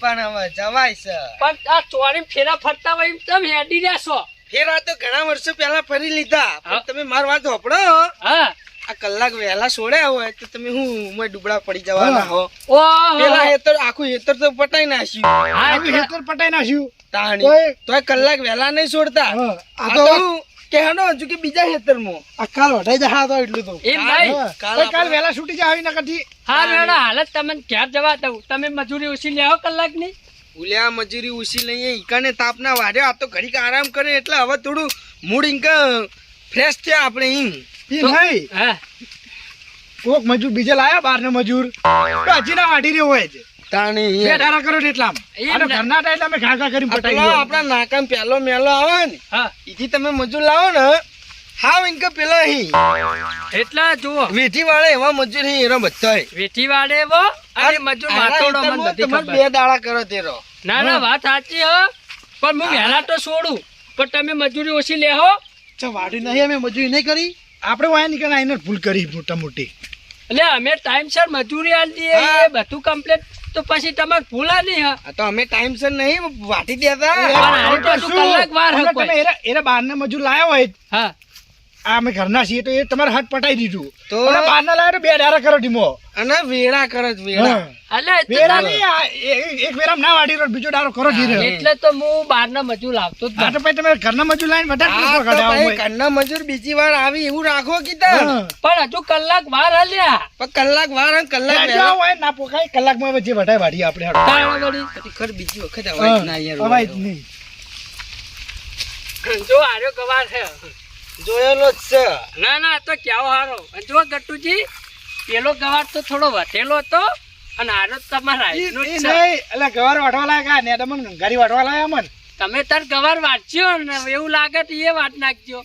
પણ હવે જવાય છે. પણ આ ચોરી ફેરા ફરતા હોય તમે હેડી રહ્યા છો. ફેરા તો ઘણા વર્ષો પહેલા ફરી લીધા પણ તમે મારી વાત હોપડો હા. આ કલાક વહેલા છોડ્યા હોય તો તમે હું ડુબડા પડી જવાના હો. પેલા હેતર આખું હેતર તો પટાઈ નાખ્યું. હેતર પટાઈ નાખ્યું. તાણી. કલાક વહેલા નહીં છોડતા આ આ તો તો હું કે હેડો હજુ કે બીજા હેતરમાં આ કાલ વઢાઈ જા હા તો એટલું તો. એમ નહીં. કાલ આપણે- છૂટી જા આવી નકરથી હા મેડમ હાલત તમને ઘેર જવા દઉં. તમે મજૂરી ઉછી લેવો કલાકની? ઉલ્યા મજૂરી ઉછી લઈએ ઈકાને તાપના વાડ્યો આ તો ઘડીક આરામ કરે એટલે હવે થોડું મૂડ ઇન્કા ફ્રેશ થયા આપણે ઈમ. ઈ નહીં. હા. કોક મજૂર બીજે લાયા બાર મજૂર? હજી ના વાઢી રહ્યો હોય છે. તાણી બે ધારા કરો એટલા આનો ઘરના ટાઈમ અમે ઘા ઘા કરી પટાઈ ગયો. આપણા નાકામ પેલો મેલો આવે ને હા. ઈથી તમે મજૂર લાવો ને હાવ ઇન્કા પેલા હી એટલા જુઓ. વેઠી વાળા એવા મજૂર હી એનો બધાય વેઠી વાળે એવો અને મજૂર માથોડો મને બધી ખબર. બે દાડા કરો તેરો. ના ના વાત સાચી હો. પણ હું વહેલા તો છોડું. પણ તમે મજૂરી ઓછી લેહો ચા વાડી નહીં અમે મજૂરી નહીં કરી. આપણે વાયા નીકળ્યા એને ભૂલ કરી મોટા મોટી. એટલે અમે ટાઈમસર મજૂરી આલી દઈએ બધું કમ્પ્લીટ તો પછી તમારે ભૂલા નહીં હા. તો અમે ટાઈમ સર નહીં વાટી દેતા. કલાક વાર. તમે એરા- એરા બહારના મજૂર લાયા હોય? હા. આ અમે ઘરના છીએ તો એ તમારે હાથ પટાઈ દીધું. તો? બહાર ના લાવે તો બે ડારા કરો ટીમો અને વેળા કરો જ વેળા એટલે વેરા નહીં, એક વેરામ ના વાડી રહ્યો બીજો ડારો કરો ધીરે. એટલે તો હું બહારના મજૂર લાવતો જ હા તો પછી તમે ઘરના મજૂર લાવીને વધારે. ઘરના મજૂર બીજી વાર આવી એવું રાખો કીધા. પણ હજુ કલાક વાર હાલ્યા. પણ કલાક વાર કલાક હોય ના પોખાય કલાકમાં જે વધારે વાડી આપણે વળી. બીજી વખત અવાજ ના યાર અવાજ નહીં. જો આર્યો ગવાર છે. જોયેલો જ છે. ના ના તો કેવો હારો. જો ગટુજી પેલો ગવાર તો થોડો વધેલો હતો અને આનો તો તમારા એટલે ગવાર વાટવા લાગ્યા ને તમે ઘરી વાટવા લાગ્યા મન તમે તાર ગવાર વાંચ્યો ને એવું લાગે તો એ વાત નાખજો.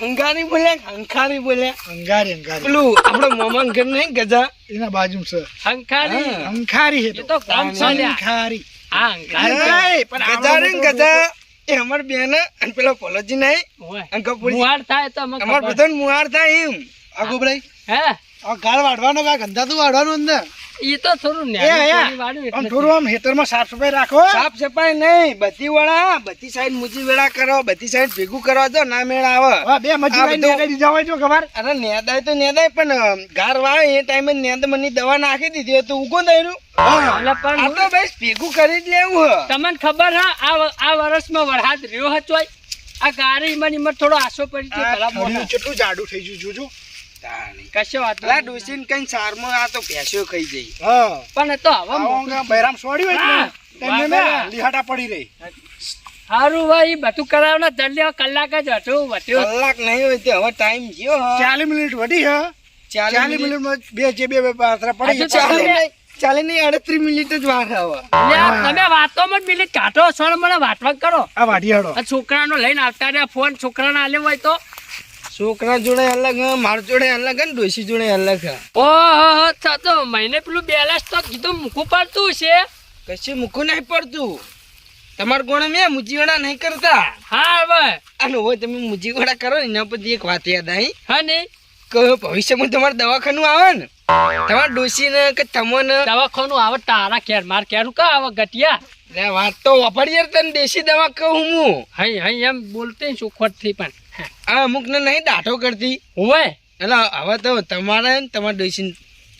હંગારી બોલ્યા હંખારી બોલ્યા? હંગારી હંગારી. પેલું આપણો મામા ઘર નહીં ગજા? એના બાજુ છે. હંખારી. હંખારી એ તો કામ છે હંખારી. હા હંકારી પણ ગજા ને ગજા. એ અમાર બેન અને પેલો પોલોજી નહીં હોય. અને. મુહાર થાય તો અમાર. બધાને મુહાર થાય એમ આગોબરાઈ હે આ ગાળ વાડવાનો કા ગંધાતું વાડવાનો અંદર ઈ તો થોડું. થોડી આમ હેતરમાં સાફ સફાઈ રાખો. સાફ સફાઈ નહીં બધી વાળા બધી સાઈડ મૂજી વેળા કરો બધી સાઈડ ભેગું કરવા ના મેળ આવે. બે લગાઈ દીધા હોય જો ખબર. અરે નેદાય તો નેદાય પણ ગાર વાળે એ ટાઈમે નેદમની દવા નાખી દીધી તો ઉગો આ ભેગું કરી લેવું તમને ખબર હા આ વર્ષમાં વરસાદ રહ્યો હતો આ ગારી માં ઈમાં થોડો આસો પડી ગયો. કેટલું જાડું થઈ ગયું જોજો. કશો વાંધો પેલા નહીં. કઈ સારમાં આ તો ભેંસો ખાઈ જઈ. હા. પણ તો હવે આવો મોટું અંગા બૈરામ સોડ્યું હોય હા, એટલે તેમને વાહ, ના વાહ. લીહાટા પડી રહી. સારું ભાઈ બધું કરાવના જલ્દી કલાક જ હતું વધ્યો. કલાક નહીં હોય તો હવે ટાઈમ ગયો ચાલીસ મિનિટ વધી હા. ચાલીસ ચાલીસ મિનિટ. મિનિટમાં બે જે બે બે પડી ચાલે. નહીં અડત્રીસ મિનિટ જ વાર આવે. તમે વાતોમાં જ મિનિટ કાઢો સર મને વાટવા કરો. આ વાઢી છોકરાનો લઈને આવતા રહ્યા ફોન છોકરાને આલ્યો હોય તો. છોકરા જોડે અલગ માર જોડે અલગ ને ડોસી જોડે અલગ ઓહો તો મહિને પેલું બેલેન્સ તો કીધું મૂકવું પડતું છે. કશું મૂકવું નહીં પડતું. તમાર કોણે મેં મુજીવાડા નહીં કરતા. હા હવે. અને હવે તમે મુજીવાડા કરો ને એના પછી એક વાત યાદ આવી. હા ને? કે ભવિષ્યમાં તમારે દવાખાનું આવે ને? તમારે ડોસીને કે તમને? દવાખાનું આવે તારા કેર માર કેરું કા આવે ગટિયા લે વાત તો વાપરીએ તને દેશી દવા કહું હું. હઈ હઈ એમ બોલતી સુખવટથી પણ. આ અમુકને નહીં દાઠો કરતી. હોય એટલે હવે તો તમારે તમારા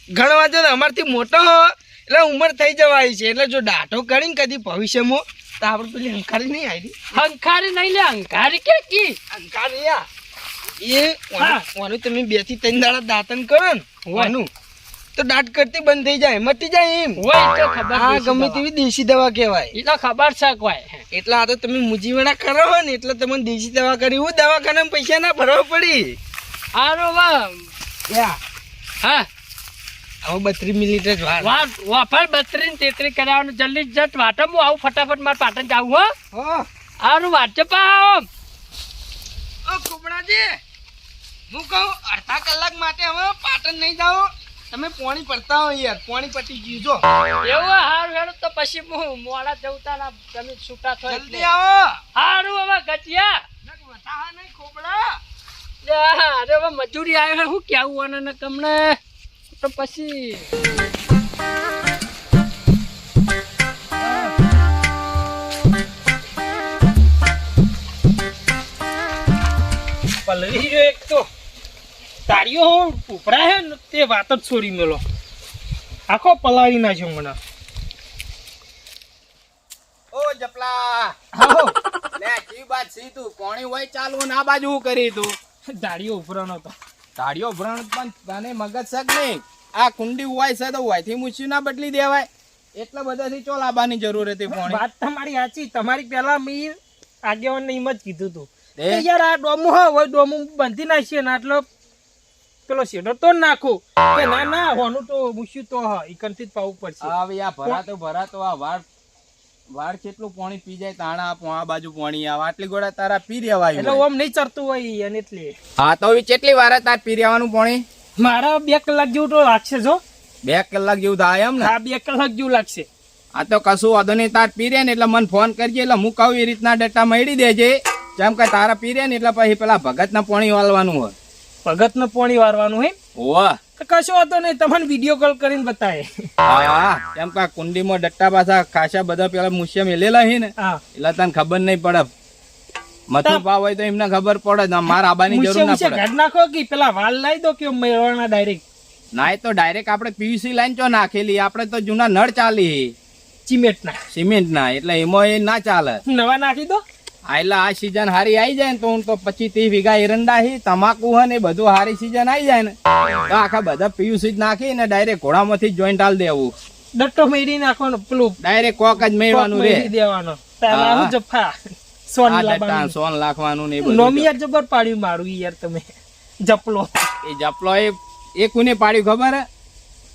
ઘણા વાંધો જો અમારથી મોટો હો એટલે ઉંમર થઈ જવાય છે. એટલે જો દાઠો કરીને કદી ભવિષ્યમાં તો આપણે પેલી હંકારી નહીં આવી હંકારી નહીં લે હંકારી કે કી? હંકારી એ ઓનું તમે બેથી ત્રણ દાડા દાંતન કરો ને ઓનું તો દાંત કરતી બંધ થઈ જાય મટી જાય એમ. હોય તો ખબર આ ગમે તેવી દેશી દવા કહેવાય. તો ખબર છે કોઈ. એટલે આ તો તમે મુજીવાડા કરો હો ને એટલે તમને દેશી દવા કરી હું દવાખાનામાં પૈસા ના ભરવા પડી. આરો વા યા. હા? હવે બત્રીસ મિનિટ જ વાર. વા વાફર બત્રી ને તેત્રી કરાવવાનું જલ્દી જટ વાટો હું આવું ફટાફટ મારે પાટણ જાવું હો. હારું વાટજો પા ઓ કુમડાજી હું કહું અડધા કલાક માટે હવે પાટણ નહીં જાઓ તમે પોણી પડતા હો યાર પોણી પટી ગયું એવું હારું હેડું તો પછી હું મોડા જવતા ના તમે છૂટા થો જલ્દી આવો. હારું હવે ગટિયા ખોબડા અરે હવે મજૂરી આવ્યો હું કેવું ને તમને? તો પછી. પલવી એક તો. તારીઓ ઉપરા હે ને તે વાત જ છોડી મેલો. આખો પલાળી નાખ્યો મને. ઓ જપલા. લે કી વાત સી તું પાણી હોય ચાલુ ના બાજુ કરી તું દાડીઓ ઉપરાનો તો. દાડીઓ ભ્રણ પણ તને મગજ શક નહીં? આ કુંડી હોય છે તો હોયથી મૂછી ના બદલી દેવાય. એટલા બધાથી ચો લાવવાની જરૂર હતી પાણી. વાત તમારી સાચી. તમારી પેલા મીર આગેવાન ને હિંમત કીધું તું. યાર આ ડોમું હોય ડોમું બાંધી નાખીએ ને આટલો પેલો શેડો તો નાખું. કે ના ના હોનું તો મૂછ્યું તો હા ઈકનથી જ પાવું પડશે. હવે આ ભરાતો ભરાતો આ વાળ વાળ કેટલું પાણી પી જાય તાણા આ આ બાજુ પાણી આવે આટલી ગોળા તારા પી રહેવાયું એટલે ઓમ નહીં ચરતું હોય એને એટલે. હા તો હવે કેટલી વાર તાર પી રહેવાનું પાણી? મારા બે કલાક જેવું તો લાગશે જો. બે કલાક જેવું થાય એમ ને? હા બે કલાક જેવું લાગશે. આ તો કશું વાંધો નહીં તાર પી રહ્યા ને એટલે મને ફોન કરજે એટલે હું કહું એ રીતના ડેટા મળી દેજે. જેમ કે તારા પી રહ્યા ને એટલે પછી પેલા ભગતના પાણી વાળવાનું હોય. ભગત ને પોણી વારવાનું હે? ઓવા કશો હતો નહીં તમને વીડિયો કોલ કરીને બતાવે એમ કા કુંડીમાં ડટ્ટા પાછા ખાસા બધા પેલા મુસ્યા મેલેલા હે ને. એટલે તને ખબર નહીં પડે. મથું પાવ હોય તો એમને ખબર પડે ને મારે આબાની જરૂર ના પડે. ઘર નાખો કે પેલા વાલ લાવી દો કે મેળવાના ડાયરેક્ટ ના તો ડાયરેક્ટ આપણે પીવીસી લાઈન ચો નાખેલી. આપણે તો જૂના નળ ચાલી સિમેન્ટ ના સિમેન્ટ ના એટલે એમાં એ ના ચાલે. નવા નાખી દો. આ એટલે આ સીઝન હારી આવી જાય ને તો હું તો પચીસ ત્રીસ વીઘા એરંડા હી તમાકુ હે ને એ બધું હારી સીઝન આવી જાય ને. તો આખા બધા પીયુસી જ નાખી ને ડાયરેક્ટ ઘોડામાંથી જોઈન્ટ હાલ દેવું. ડટ્ટો મેરી નાખવાનો પેલું ડાયરેક્ટ કોક જ મેળવાનું રે. દેવાનો. તારા જફા સોન લાખવાનું સોન લાખવાનું ને બધું નોમી યાર જબર પાડ્યું મારું યાર તમે. જપલો. એ જપલો એ એ કોને પાડ્યું ખબર હે?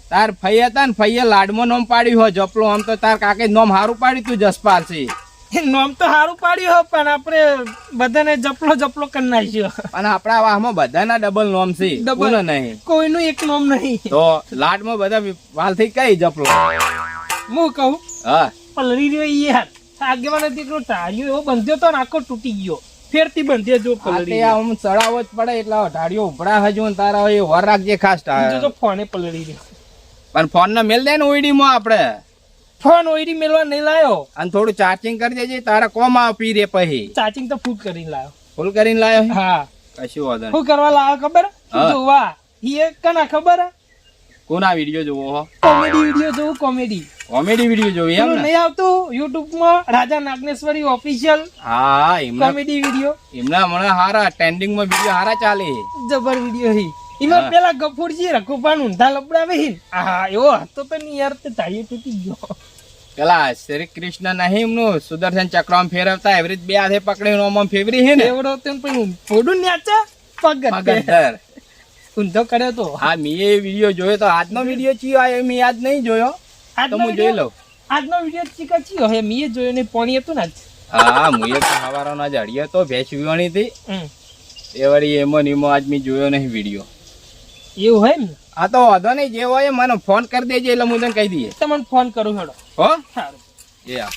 તાર ફૈયા હતા ને ફૈયા લાડમો નોમ પાડ્યું હો જપલો. આમ તો તાર કાકે નોમ હારું પાડ્યું તું જસપાલ છે નોમ તો સારું પાડ્યું હો પણ આપણે બધાને જપલો જપલો કરી નાખ્યો. અને આપણા વાહમાં બધાના ડબલ નોમ છે ડબલ નહીં. કોઈનું એક નોમ નહીં. તો લાડમાં બધા વાલથી કઈ જપલો? હું કહું હા. પલરી રહ્યો યાર આગેવાન દીકરો ટાળ્યો એવો બંધ્યો તો આખો તૂટી ગયો. ફેરથી બંધ્યો જો પલરી. આમ ચડાવો જ પડે એટલે ઢાળ્યો ઉભરા હજુ તારા એ વર રાખજે ખાસ ટાળ્યો તો ફોને પલળી રહ્યો. પણ ફોન ને મેલ દે ને ઓઈડીમાં આપણે. ફોન ઓઈડી મેળવા નહીં લાયો. અને થોડું ચાર્જિંગ કરી દેજે તારા કોમ આવ પી રે પછી. ચાર્જિંગ તો ફૂલ કરીને લાયો. ફૂલ કરીને લાયો હા? કશું વાંધો શું કરવા લાયો ખબર? જોવા? ઈ કના ખબર? કોના વીડિયો જોવો હો? કોમેડી વીડિયો જોવું કોમેડી. કોમેડી વીડિયો જોવી એમ નહીં આવતું? યુટ્યુબમાં રાજા નાગનેશ્વરી ઓફિશિયલ હા એમના કોમેડી વીડિયો એમના હમણાં હારા ટ્રેન્ડિંગમાં વીડિયો હારા ચાલે. જબર વીડિયો હી. એમાં. પેલા ગફુરજી રઘુપાન ઊંધા લબડાવે હી. હા એવો હતો તો નહીં યાર તે તાળીઓ તૂટી ગયો. પેલા શ્રી કૃષ્ણ નહીં એમનું સુદર્શન ચક્રમાં ફેરવતા એવરી બે હાથે પકડી નો આમ ફેવરી હે ને. એવડો તો પણ ફોડું ન્યાચા પગર. ઊંધો કર્યો તો. હા મેં એ વીડિયો જોયો તો આજનો વીડિયો ચિયો આ મેં યાદ નહીં જોયો. તો હું જોઈ લઉં. આજનો વીડિયો ચીકા ચીયો. હે મીએ જોયો ને પોણી હતું ને હા હું એ તો સવારોના જ હળીયો તો ભેંસ વીવણી હતી. એ વળી એમો નિમો આજ મેં જોયો નહીં વીડિયો. એવું હોય ને? આ તો વાંધો નહીં. જે હોય મને ફોન કરી દેજે એટલે હું તને કહી દઈએ. તમને ફોન કરું હેડો. હો? સારું. એ આ.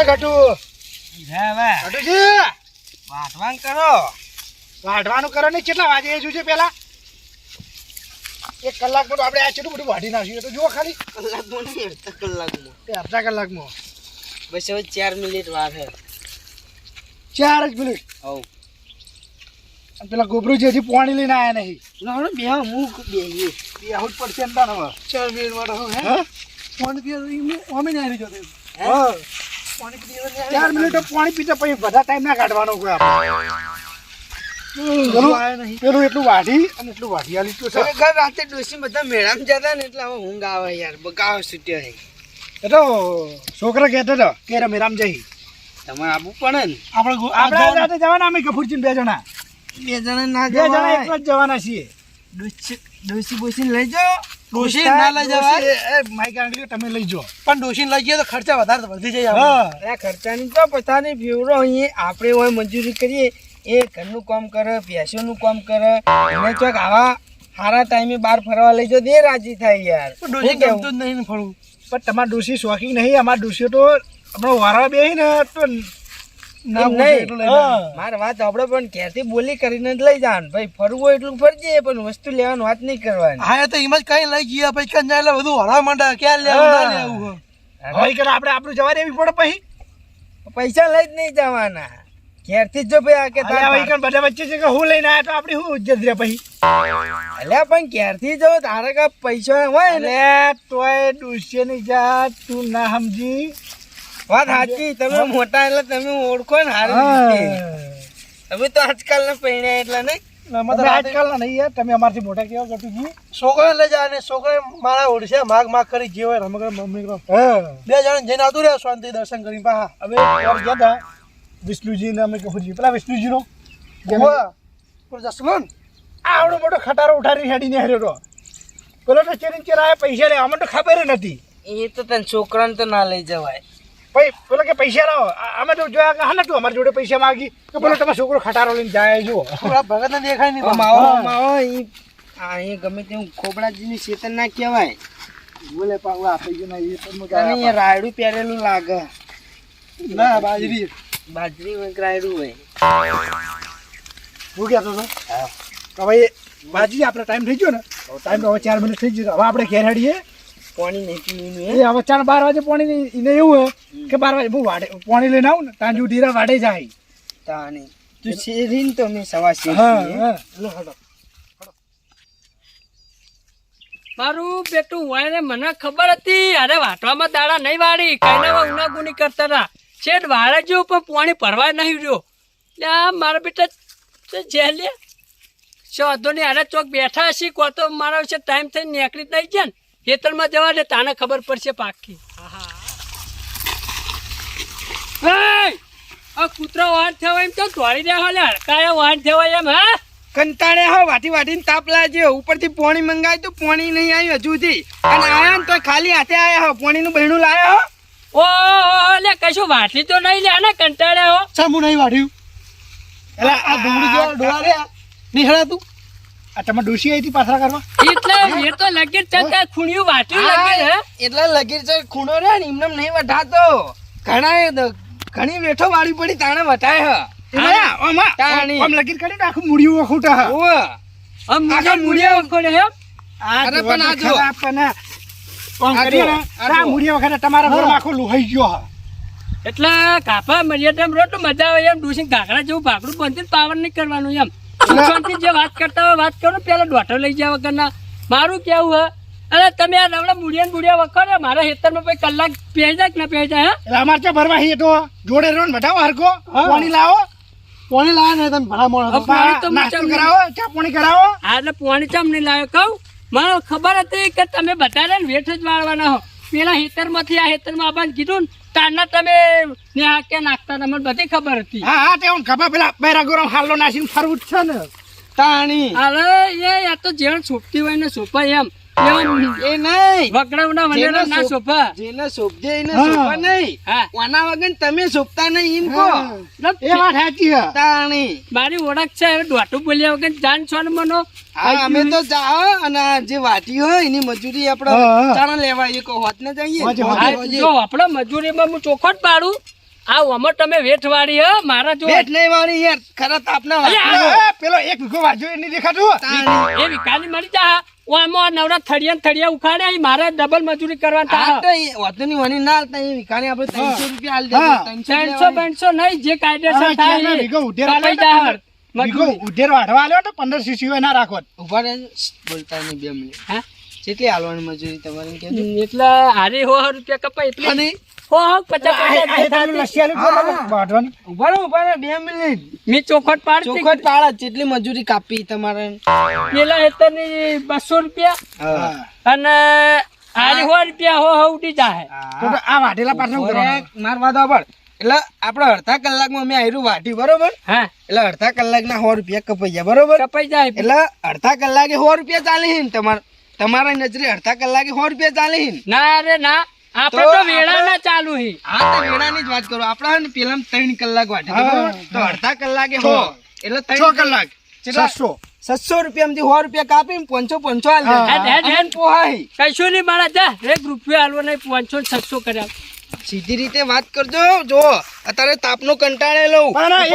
એ ગટુ ગટુજી વાટવાન કરો. વાટવાનું કરો ને કેટલા વાગે એ જોજે પેલા? એક કલાકમાં તો આપણે આ ચેટલું બધું વાઢી નાખ્યું તો જુઓ ખાલી. કલાકમાં નહીં અડધા કલાકમાં. અડધા કલાકમાં. બસ હવે ચાર મિનિટ વાર હે ચાર જ મિનિટ. હવ. પેલા ગોબરું હજી પાણી લઈને આવ્યા નહીં. લાવડો બે હું બે બે આવું જ પડશે અંદર હવે. ચાર મિનિટ વાર હે? પાણી પીએ અમે નહીં આવી જતો હા. પાણી પીએ ચાર મિનિટ પાણી પીતા પછી બધા ટાઈમ ના કાઢવાનો કોઈ આપણે. પેલું એટલું વાઢી અને એટલું વાઢી આલી તો ઘર રાતે ડોસી બધા મેળામાં જતા ને એટલે હવે ઊંઘ આવે યાર બગાવ છૂટ્યો હે એ તો છોકરા કહેતો હતો કે રમીરામ જઈ. તમારે આવવું પડે ને? આપણે આપણે રાતે જવાના અમે કપૂરચીન બે જણા. બે જણા ના બે જણા એકલા જ જવાના છીએ. ડોસી ડોસી બોસી લઈ જાઓ. ડોશી ના લઈ જવાય. તમે લઈ જાઓ. પણ ડોસી લઈ ગયો તો ખર્ચા વધારે વધી જાય હા. ખર્ચાની તો પોતાની ફેવરો અહીંયા આપણે હોય મંજૂરી કરીએ. એ ઘરનું કામ કરે ભેંસોનું કામ કરે. અને ચોક આવા સારા ટાઈમે બહાર ફરવા લઈ જાઓ દે રાજી થાય યાર. શું જ નહીં ફરવું પણ તમારા ડોસી શોખી નહીં અમારા ડોસીઓ તો હમણાં વારા બે ને તો. મારે વાત આપણે પણ ક્યાંથી બોલી કરીને જ લઈ જવાનું ભાઈ ફરવું હોય એટલું ફરજે પણ વસ્તુ લેવાનું વાત નહીં કરવાની. હા તો એમાં જ કઈ લઈ ગયા પછી કઈ જાય એટલે બધું હરવા માંડે ક્યાં લેવું લેવું હોય કે આપણે આપણું જવા દેવી પડે પછી? પૈસા લઈ જ નહીં જવાના. ઘેરથી જ જો ભાઈ આ કે હવે કણ બધા વચ્ચે છે કે હું લઈને આયા તો આપડી હું ઉજ્જત રે પછી? અલ્યા પણ ઘેરથી જો તારે કા પૈસા હોય ને. તોયની જાત તું ના સમજી. વાત સાચી તમે મોટા એટલે તમે ઓળખો ને હારી તમે તો આજકાલના પૈણ્યા એટલે નહીં. તો તમે નહીં યાર. તમે અમારથી મોટા કેવા ગટુજી છોકરો લઈ જાય ને છોકરો મારા ઓળશે માગ માગ કરી જે હોય રમકડે. મમ્મી બે જણ જઈને આવતું રહ્યા શાંતિ દર્શન કરી પાહા હવે ગયા હતા. વિષ્ણુજી ને અમે કહું પેલા વિષ્ણુજી નો ઉવ્વ. પણ આવડો મોટો ખટારો ઉઠાડી હેડીને હેર્યો તો. પેલો તો ચેરીને ચેરા પૈસા લેવા. અમને તો ખબર નથી. એ તો તને છોકરાને તો ના લઈ જવાય. ભાઈ પેલો કે પૈસા લાવો. આ- અમે તો જોયા કે હા નતું અમારી જોડે પૈસા માગી. તો પેલો તમે છોકરો ખટારો લઈને જાય જુઓ. ભગત ને દેખાય નહીં માવો માવો ઈ આ એ ગમે તેવું ખોબડાજીની શેતન ના કહેવાય. બોલે પાવું આપી ગયું ના એ રાયડું પહેરેલું લાગે. ના બાજરી. બાજરી હોય હોય. હું કહેતો હતો? તો ભાઈ બાજી આપણે ટાઈમ થઈ ગયો ને ટાઈમ તો હવે ચાર મિનિટ થઈ ગયો. હવે આપણે ઘેર હેડીએ. પાણી નહીં એ હવે ચાર બાર વાગે પાણી એને એવું હોય કે બાર વાગે હું વાડે પાણી લઈને આવું ને ત્યાં જો ઢીરા વાડે જાય. તાણી તું શેરીન તો મેં સવા શેરી હા હેડો. મારું બેટું હોય ને મને ખબર હતી અરે વાટવામાં દાડા નહીં વાળી કઈના ઉનાગુની કરતા હતા. શેઠ વાળા જો પણ પાણી ભરવા નહીં રહ્યો. એટલે આ મારા બેટા છે જે લે શોધો ને અરે ચોક બેઠા હશી કો તો મારા વિશે ટાઈમ થઈને નીકળી દઈ નહીં છે ને ખેતરમાં જવા દે તાને ખબર પડશે પાકી! આ કૂતરો વાન થયો એમ તો દોડી દે લે હડકાયા વાન થયો એમ હા? કંટાળે હા વાટી વાટીને તાપ લાગ્યો. ઉપરથી પાણી મંગાવ્યું તો પાણી નહીં આવ્યું હજુ સુધી અને આયા ને તો ખાલી હાથે આયા હો પાણીનું બહેણું લાયા હો. ઓ લે કશું વાટલી તો નહીં લે ને કંટાળ્યા હો. સામું નહીં વાઢ્યું. એટલે આ ડુંગળી જેવા ડોળા રહ્યા. નિહળાતું આ તમે ડોસી આવી હતી પાથરા કરવા? એટલે એ તો લગીર ચંકા ખૂણ્યું વાટ્યું લગીર હે? એટલે લગીર છે ખૂણો રે ને એમને નહીં વટાતો ઘણા ઘણી વેઠો વાળી પડી તાણે વટાય હ. આમાં લગીર કરી આખું મૂળિયું વખૂટા હા. આમ મુડિયા વખોડે હે? અરે પણ આ જો. પણ આ આમ કરીએ ને, આ આ વખતે તમારા ઘરમાં આખું લુહાઈ ગયો હા. એટલે કાપા મર્યાદા રોટલું મજા આવે એમ ડૂસી ઘાઘરા જેવું ભાગડું બનતી પાવર નહીં કરવાનું એમ. સુશાંતિ જે વાત કરતા હોય વાત કરો પેલા દોઢો લઈ જાય વગરના. મારું કેવું હે? અરે તમે આ નવડા મુડિયા ને મુડિયા વખોડે મારા ખેતરમાં પછી કલાક પહેરી જાય કે ના પહેરી જાય હા? અમારે ત્યાં ભરવા હી તો જોડે રહ્યો ને બતાવો હરકો પાણી લાવો. પાણી લાવે ને તમે ભલા મોણા. પાણી તો નાસ્તો કરાવો ચા પાણી કરાવો. આ એટલે પોણી ચમ નહીં લાવ્યો કહું. મને ખબર હતી કે તમે બધાને વેઠ જ વાળવાના હો. પેલા હેતરમાંથી આ હેતરમાં આવવાનું કીધું ને તારના તમે ન્યા કે નાખતા તમને બધી ખબર હતી. હા હા તે હું ખબર પેલા બૈરા ગોરમ હાલો નાસીને ફરવું જ છે ને. તાણી. અરે એ આ તો જેણ સોપતી હોય ને એમ એમ. એ નહીં. વગડાવના વનેરા ના સોપ- જેને શોભજે એને હા. નહીં. હા. વગર તમે શોભતા નહીં એમ કહો. એ વાત સાચી છે. તાણી. મારી ઓળખ છે હવે દોઢું બોલ્યા વગર જાણ છો ને મનો? હા અમે તો જાઓ અને જે વાટી હોય એની મજૂરી આપણે. ચાણા લેવા એ કહો હોત ને જઈએ. જો આપણે મજૂરીમાં હું ચોખટ પાડું. આ અમર તમે વેઠ વાળી હે મારા જો વેઠ નહીં વાળી યાર ખરા તાપના પેલો એક વિકો વાજો એ નહીં દેખાતું. એ વિકાની મરી જા. ઓમાં નવરા થળિયા ને ઉખાડે મારે ડબલ મજૂરી કરવા હા તા. તો એ વાતોની ના હાલતા એ વિકાને આપણે ત્રણસો રૂપિયા ત્રણસો ત્રણસો નહીં જે કાયદેસર થાય એ. વીઘો ઉધેર આપે ને. ઉધેર વાઢવા આલ્યો સીસી રાખો. ઊભા રહે બોલતા નહીં બે મિનિટ. હા? કેટલી હાલવાની મજૂરી તમારે કેજો એટલે હારી હો રૂપિયા કપાય એટલે. અને હો હો પચાસ આ- આ પચાસ તમે લસ્સી આલ્યું તો મને વાઢવાની ઊભા રહો ઊભા રહો બે મિનિટ. મેં ચોખટ પાડતી ચોખટ પાળા જેટલી મજૂરી કાપી તમારે. પેલા હેતરની બસો રૂપિયા અને સો રૂપિયા હો હો ઉડી જાય તો આ વાઢેલા પાછળ માર વાદો સાંભળ. એટલે આપણે અડધા કલાકમાં અમે આયરું વાટી બરોબર? હા. એટલે અડધા કલાકના સો રૂપિયા કપાઈ જાય બરોબર? કપાઈ જાય. એટલે અડધા કલાકે સો રૂપિયા ચાલે તમાર તમારા નજરે અડધા કલાકે સો રૂપિયા ચાલે ના? રે ના. આપણે તો ના ચાલુ હી. હા તો વેળાની જ વાત કરો. આપડા ને પેલા ત્રણ કલાક વાઢી તો અડધા કલાકે હો એટલે ત્રણ કલાક. કેટલા? છસો સત્સો રૂપિયા સો રૂપિયા કાપી પાંચસો પાંચસો હાલ હા. દે. હેડ, હેડ, હેડ. પોહાય. કશું નહીં મારા જા એક રૂપિયો હાલવો નહીં પાંચસો ને છસો કર્યા. સીધી રીતે વાત કરજો જો અત્યારે તાપનો કંટાળે લઉં.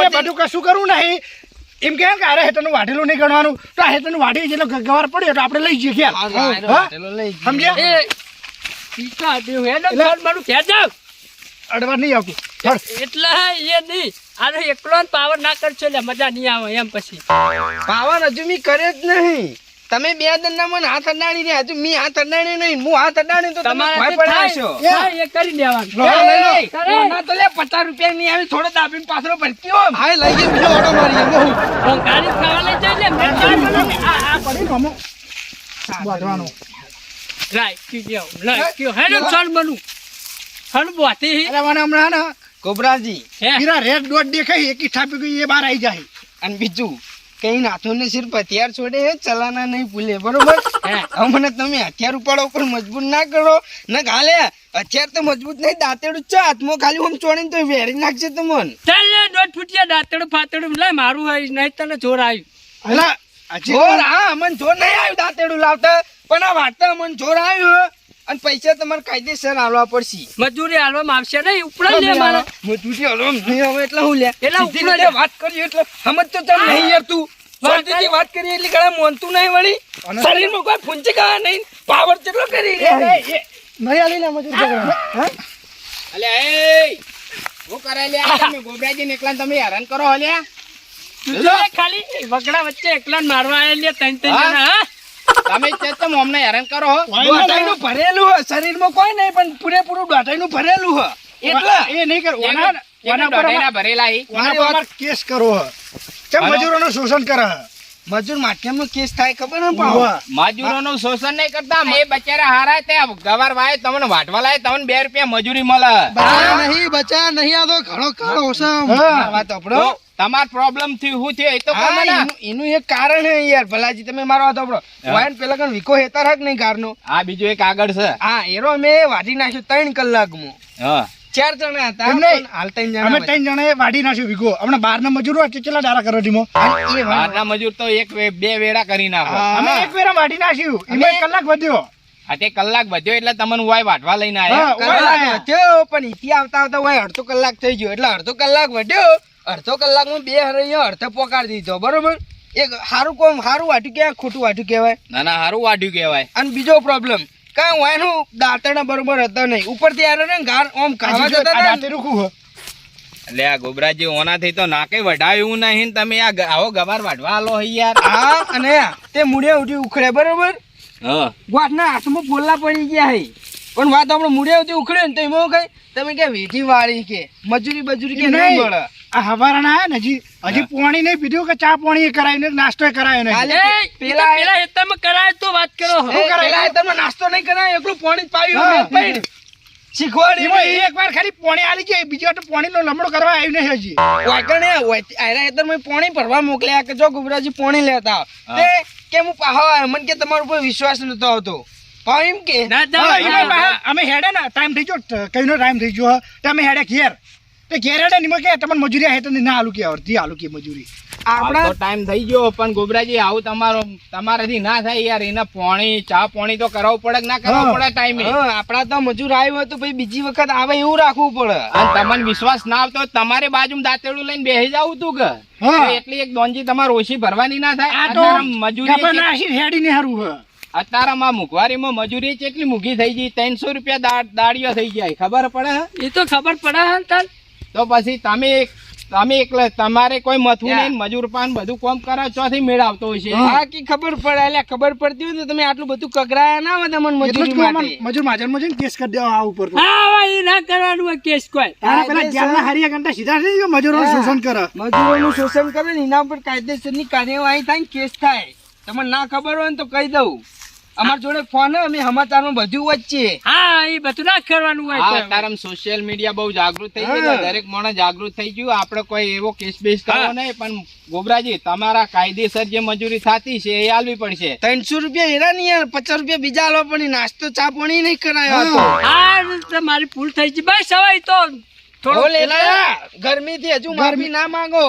એ બધું કશું કરવું નહીં. એમ કે કે અરે હેઠળનું વાઢેલું નહીં ગણવાનું? તો આ હેઠળનું વાઢી જેટલો ગવાર પડ્યો તો આપણે લઈ જઈએ ખ્યાલ. સમજ્યા? એ પીકા દેવ. હેડો ચાલ મારું ઘેર જાવ અડવા નહીં આવતું. એટલે એ નહીં. આનો એકલો પાવર ના કરશો એટલે મજા નહીં આવે એમ પછી. પાવર હજુ મી કરે જ નહીં. તમે બે દંડા મને હાથ અડાણી રહ્યા. હજુ મી હાથ અડાણી નહીં. હું હાથ અડાણી તો તમે તમારે ભય એ કરી દેવાનું. તો લે પચાસ રૂપિયા નહીં આવી થોડો દાબીને પાછળ ભરતી હો. હા લઈ ગયો બીજો ઓટો મારી હું હું. ગાડી ખાવા લઈ જઈ લે આ આ પડી. મામો વાઢવાનો રાય ગયો રાય ક્યુ ચાલ બનુ. હણ બોતી. અરે મને હમણાં ને કોબરાજી હે? રેડ ડોટ દેખાય એકી છાપી ગઈ એ બહાર આવી જાય. અને બીજું કઈ નાથો ને સિર્ફ હથિયાર છોડે ચલાના નહીં ભૂલે બરોબર? હે. તમે હથિયાર ઉપાડો ઉપર મજબૂત ના કરો. ના ગાલે હથિયાર તો મજબૂત નહીં દાંતેડું છે હાથમાં ખાલી આમ ચોડીને તો વેરી નાખશે તમને. ચાલ દોઢ ફૂટિયા દાંતડું ફાતડું લે મારું હોય નહીં તને જોર આવ્યું. અલા જોર હા મને જોર નહીં આવ્યું દાંતેડું લાવતા. પણ આ વાર્તા મને જોર આવ્યું અને પૈસા તમારે કાયદેસર આલવા પડશે. મજૂરી હાલવામાં આવશે નહીં ઉપડા લે મારે. મજૂરી હલવા નહીં આવે એટલે હું લે. એટલે ઉપડો. વાત કરી એટલે સમજ તો ચાલ નહીં યાર તું. શાંતિથી વાત કરી એટલે ગળા મોનતું નહીં વળી. શરીરમાં કોઈ ફૂંચી ગયા નહીં. પાવર કેટલો કરી નહીં આલી ને મજૂર. હા? અલે એ. હું કરે લે તમે ગોબરાજી એકલા તમે હેરાન કરો અલ્યા. તું ખાલી. વગડા વચ્ચે એકલા મારવા આવેલી ત્રણ ત્રણ જણા હા. તમે છે અમને હેરાન કરો હો દોઢાઈનું ભરેલું હોય શરીરમાં કોઈ નહીં પણ પૂરેપૂરું દોઢાઈનું ભરેલું હોય એટલે એ નહીં કર ઓના ઓના પર ભરેલા ઓના પર કેસ કરો. કેમ. મજૂરોનું શોષણ કરે? મજૂર માધ્યમનો કેસ થાય ખબર ને મજૂરોનું શોષણ નહીં કરતા. એ બચારા હારા તે ગવાર વાય તમને વાટવા લાય તમને બે રૂપિયા મજૂરી મળે. નહીં બચા નહીં આ તો ઘણો કાળો વાત આપણો તમાર પ્રોબ્લેમ થયું હું થયો એ તો એનું એક કારણ હે યાર ભલાજી તમે મારો વાત આપણો હા. વાયન પેલા કણ વિકો હેતર હક નહીં કારનો આ બીજું એક આગળ છે. હા એરો મેં વાટી નાખ્યો ત્રણ કલાકમાં. હા. ચાર જણા હતા એમ હાલ ત્રણ જણા અમે. ત્રણ જણાએ વાડી નાખ્યું વિગો હમણાં બાર ના મજૂરો હોય કેટલા ડારા કરો ટીમો? બાર ના મજૂર તો એક બે વેડા કરી નાખો. અમે એક વેરા વાડી નાખ્યું. એમાં એક કલાક વધ્યો. આ તે કલાક વધ્યો એટલે તમને વાય વાટવા લઈને આવ્યા કલાક. વધ્યો પણ ઈથી આવતા આવતા હોય અડધો કલાક થઈ ગયો. એટલે અડધો કલાક વધ્યો. અડધો કલાકમાં બે હરૈયો અડધો પોકાર દીધો. બરોબર? એક સારું કોમ સારું વાટ્યું કહેવાય ખોટું વાટ્યું કહેવાય ના ના સારું વાઢ્યું કહેવાય અને બીજો પ્રોબ્લેમ કાં વાયનું દાંતણા બરોબર હતા નહીં. ઉપરથી આરે ને ગાર ઓમ ખાવા આ જતા હતા દાંતે રૂખું હો. એટલે આ ગોબરાજી ઓનાથી તો નાકે વઢાયું નહીં તમે આ આવો ગવાર વાઢવા આલો હે યાર. હા અને તે મૂળે ઉઠી ઉખડે બરોબર? હા. ગોઠના હાથમાં ફોલ્લા પડી ગયા હે. પણ વાત આપણે મૂળે ઉઠી ઉખડે ને તો એમાં કઈ તમે કે વેઠી વાળી કે મજૂરી બજૂરી કે નહીં. મળે. આ હવારાના આયા ને હજી હજી પોણી નહીં પીધું કે ચા પાણી કરાયું ને નાસ્તો કરાયો નહીં. પેલા પેલા પેલા કરાય તો વાત કરો. એ પેલા તમે નાસ્તો નહીં કરાય એકલું પાણી જ પાયું હા. શીખવાડી એમાં એક વાર ખાલી પોણી આલી જાય બીજી વાર તો પોણીનો લમડો કરવા આવ્યું નહીં હજી. વાંકણે આયરા હેતર મેં પોણી ભરવા મોકલ્યા કે જો ગુબરાજી પોણી લેતા તે કે હું પાહો મને કે તમારા ઉપર વિશ્વાસ નતો આવતો. એમ કે? હા, અમે હેડે ને ટાઈમ થઈ ગયો. કઈનો ટાઈમ થઈ ગયો. હે. તો અમે હેડે ઘેર. તે ઘેર હેડે કે તમને મજૂરી આ તો ના આલુ કે અડધી આલુ કે મજૂરી. આપણા ટાઈમ થઈ ગયો પણ ગોબરાજી આવું તમારો તમારાથી ના થાય યાર. એના પોણી ચા પોણી તો કરાવવું પડે કે ના કરાવવું પડે ટાઈમે હા, આપણા તો મજૂર આવ્યો તો પછી બીજી વખત આવે એવું રાખવું પડે. અને તમને વિશ્વાસ ના આવતો તમારે બાજુમાં દાંતેડું લઈને બેસી જવું તું કે? એટલી એક દોનજી તમારે ઓછી ભરવાની ના થાય? આ તો મજૂરી નાસી હેડી ને હારું હે. અત્યારમાં મોંઘવારીમાં મજૂરી કેટલી મૂકી થઈ ગઈ? ત્રણસો રૂપિયા દાડીઓ થઈ જાય. ખબર પડે એ તો ખબર પડે હે તાર તો પછી તમે તમે એકલા તમારે કોઈ મથું નહીં મજૂર પાન બધું કોમ કરો ચોથી મેળ આવતો હોય છે. હા કે ખબર પડે? એટલે ખબર પડતી હોય તો તમે આટલું બધું કગરાયા ના હોય તમને મજૂર મજૂરી માજરમાં જઈને કેસ કરી દેવા આ ઉપર હા એ ના કરવાનું હોય કેસ કોઈ. તારા પેલા જેલના હરિયા ઘંટા સીધા થઈ ગયો મજૂરોનું શોષણ કરે. મજૂરોનું શોષણ કરે ને એના ઉપર કાયદેસરની કાર્યવાહી થાય કેસ થાય. તમને ના ખબર હોય ને તો કહી દઉં. અમારા જોડે ફોન અમે સમાચારમાં બધું વચ્ચે હા એ બધું ના કરવાનું હોય અત્યારે સોશિયલ મીડિયા બહુ જાગૃત થઈ ગયું દરેક માણસ જાગૃત થઈ ગયું. આપણે કોઈ એવો કેસ બેસ કરવો નહીં પણ ગોબરાજી તમારા કાયદેસર જે મજૂરી થતી છે એ આલવી પડશે. ત્રણસો રૂપિયા એરા નહીં યાર પચાસ રૂપિયા બીજા આલવા પણ નાસ્તો ચા પાણી નહીં કરાયો હા. મારી ભૂલ થઈ ગઈ. બસ હવે તો થોડો ગરમી થી ગરમીથી હજુ માફી ના માંગો.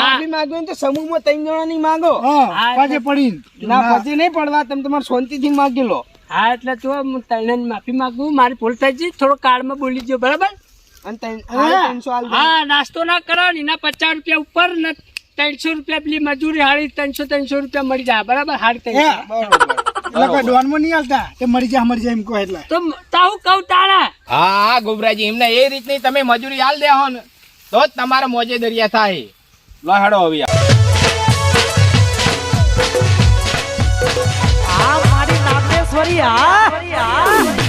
માફી માંગો ને તો સમૂહમાં ત્રણ જણાની માંગો. હા હા, પાછે પડીને. ના પછી નહીં પડવા તમે તમારે શાંતિથી માગી લો હા એટલે તો તને માફી માંગુ મારી ભૂલ થઈ છે થોડો કાર્ડમાં બોલી જો બરાબર? દે. હા નાસ્તો ના કરો ને એના પચાસ રૂપિયા ઉપર ને ત્રણસો રૂપિયા પેલી મજૂરી હારી ત્રણસો ત્રણસો રૂપિયા મળી જાય બરાબર? હારી ત્રણસો. બરોબર. એટલે કોઈ ડોનમાં હાલતા તે જાય મરી એમ કહો એટલે. તો કહું તારા. હા ગોબરાજી એમને એ રીતની તમે મજૂરી હાલ દેહો ને તો જ તમારા મોજે દરિયા થાય. લો હેડો હવે આ મારી નાગેશ્વરી આ